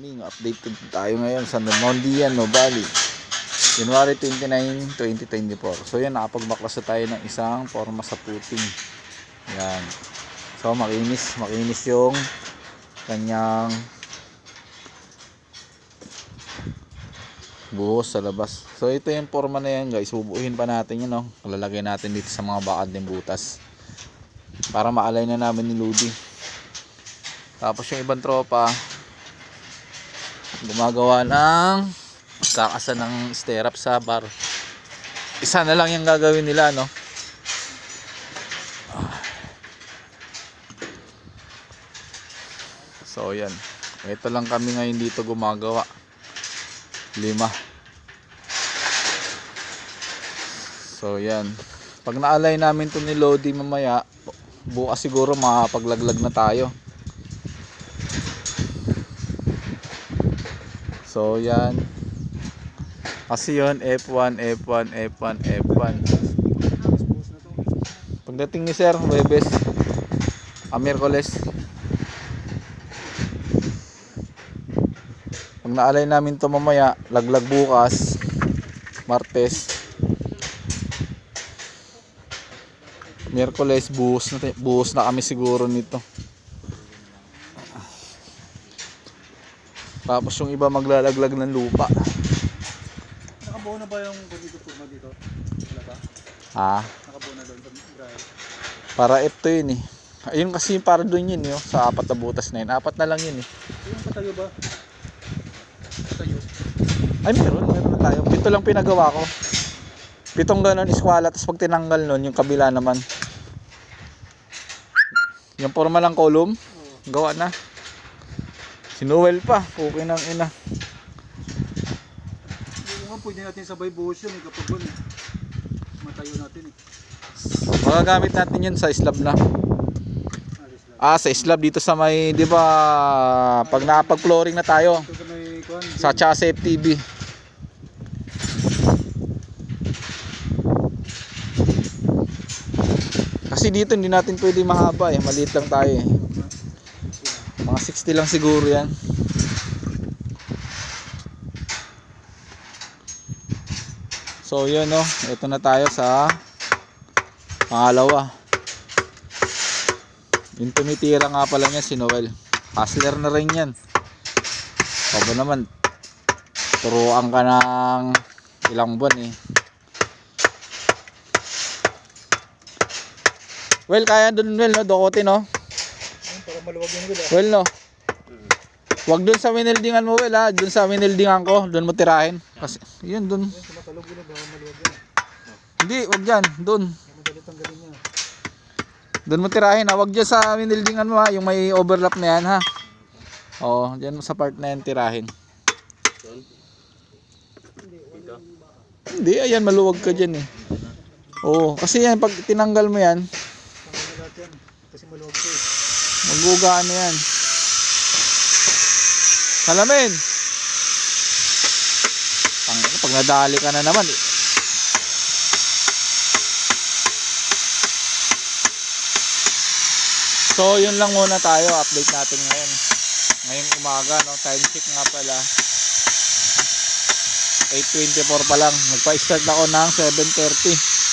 morning. Update tayo ngayon sa Mondian, no Bali. January 29, 2024. So yan, nakapagbaklas na tayo ng isang forma sa puting. Yan. So makinis, makinis yung kanyang buhos sa labas. So ito yung forma na yan guys. Bubuuhin pa natin yun, no. Lalagay natin dito sa mga bakad ng butas. Para maalay na namin ni Ludi. Tapos yung ibang tropa, gumagawa ng kakasa ng stirrup sa bar. Isa na lang yung gagawin nila, no? So, yan. Ito lang kami ngayon dito gumagawa. Lima. So, yan. Pag naalay namin to ni Lodi mamaya, bukas siguro makapaglaglag na tayo. So yan. Kasi yun, F1, F1, F1, F1. Pagdating ni Sir, Webes, a Miyerkules. Pag naalay namin to mamaya, laglag bukas, Martes, Miyerkules, buhos na, buhos na kami siguro nito. Tapos yung iba maglalaglag ng lupa. Nakabuo na ba yung dito po dito? Wala ba? Ah, Nakabuo na doon para F to yun eh. Ayun kasi para doon yun yun, sa apat na butas na yun. Apat na lang yun eh. Yung patayo ba? Patayo. Ay meron, meron na tayo. Ito lang pinagawa ko. Pitong ganon iskwala, tapos pag tinanggal nun, yung kabila naman. Yung forma ng column, gawa na. Sinuwel pa, okay ng ina. Yung nga pwede natin sabay buhos yun eh kapag eh. Matayo natin eh. Magagamit natin yun sa slab na. Ah, sa slab dito sa may, di ba, pag nakapag-flooring na tayo, Ito sa may kuhan. sa chassis FTV. Kasi dito hindi natin pwede mahaba eh, maliit lang tayo eh. Mga 60 lang siguro yan. So yun no, ito na tayo sa pangalawa. Yung tumitira nga pala niya si Noel. Hustler na rin yan. Aba naman, turuan ka ng ilang buwan eh. Well, kaya dun, well, no? Dokote, no? Maluwag yung gula. Well, no? Wag dun sa winildingan mo, well, ha? Dun sa winildingan ko, dun mo tirahin. Kasi, yun, dun. Ayun, sumatalog gula ba? Maluwag yun. Hindi, wag dyan, dun. Madali tanggalin niya. Dun mo tirahin, ha? Wag dyan sa winildingan mo, ha? Yung may overlap na yan, ha? Oo, dyan mo sa part na yan tirahin. Hindi, ayan, maluwag ka dyan, eh. Oo, kasi yan, pag tinanggal mo yan. Kasi maluwag ko eh. Magugaan na yan. Salamin! Pang, pag nadali ka na naman. eh. So, yun lang muna tayo. Update natin ngayon. Ngayong umaga, no? Time check nga pala. 8.24 pa lang. Nagpa-start ako ng 7.30.